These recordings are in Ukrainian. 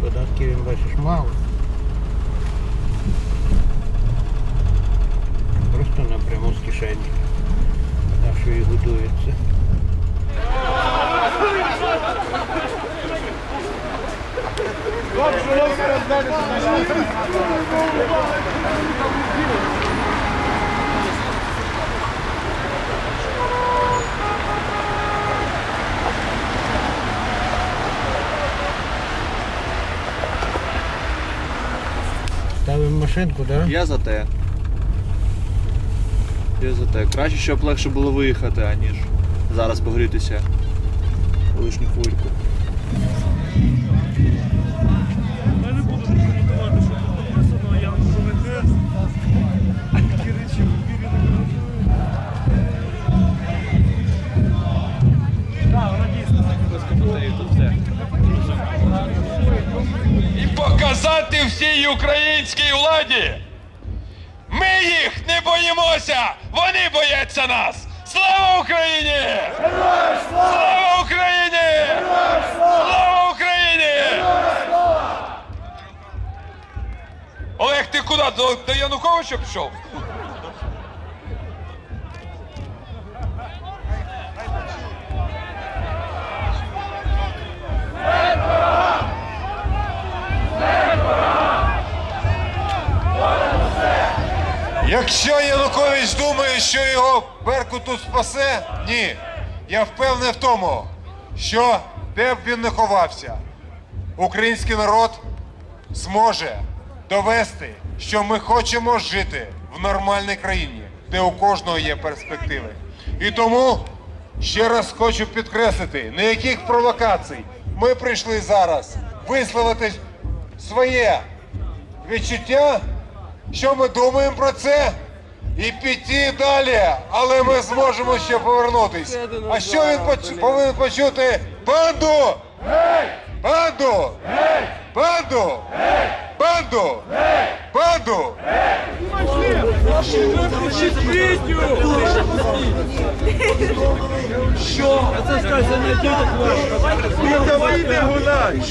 Податків він бачиш мало. Просто напряму з кишені. А що і готується. Ставимо машинку? Да? Я за те. Я за те. Краще, щоб легше було виїхати, аніж зараз погрітися. Лишню хвильку. Показати всій українській владі. Ми їх не боїмося! Вони бояться нас! Слава Україні! Слава Україні! Слава Україні! Олег, ти куди? До Януковича пішов? Якщо Янукович думає, що його Беркут тут спасе, ні. Я впевнений в тому, що де б він не ховався, український народ зможе довести, що ми хочемо жити в нормальній країні, де у кожного є перспективи. І тому ще раз хочу підкреслити, ніяких провокацій. Ми прийшли зараз висловити своє відчуття, що ми думаємо про це, і піти далі, але ми зможемо ще повернутись. А що він поч- повинен почути? Банду! Банду! Банду! Банду! Банду! Скажу, це не діток Давай йди гуляй.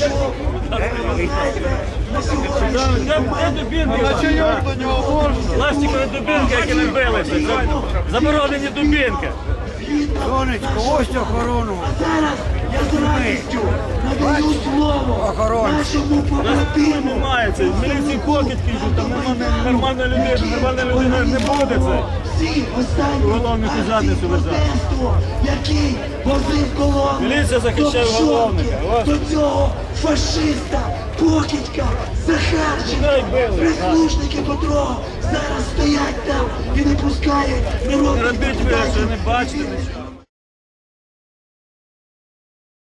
Де дубінки? А чи його до нього можна? Пластикові дубінки, які не билися. Заборонені дубінки. Сонечко, ось охорону. Охорону. Нас немає це. Міліції покидьки йдуть, там нема нормальної людини, нормальна людина не буде це. Уголовнику задницю лежати. Який возив колону Міліція захищає до. До цього фашиста, покидька, Захарченка, прислужники котрого зараз стоять там і не пускають народ. Не робіть ви, що не бачите нічого.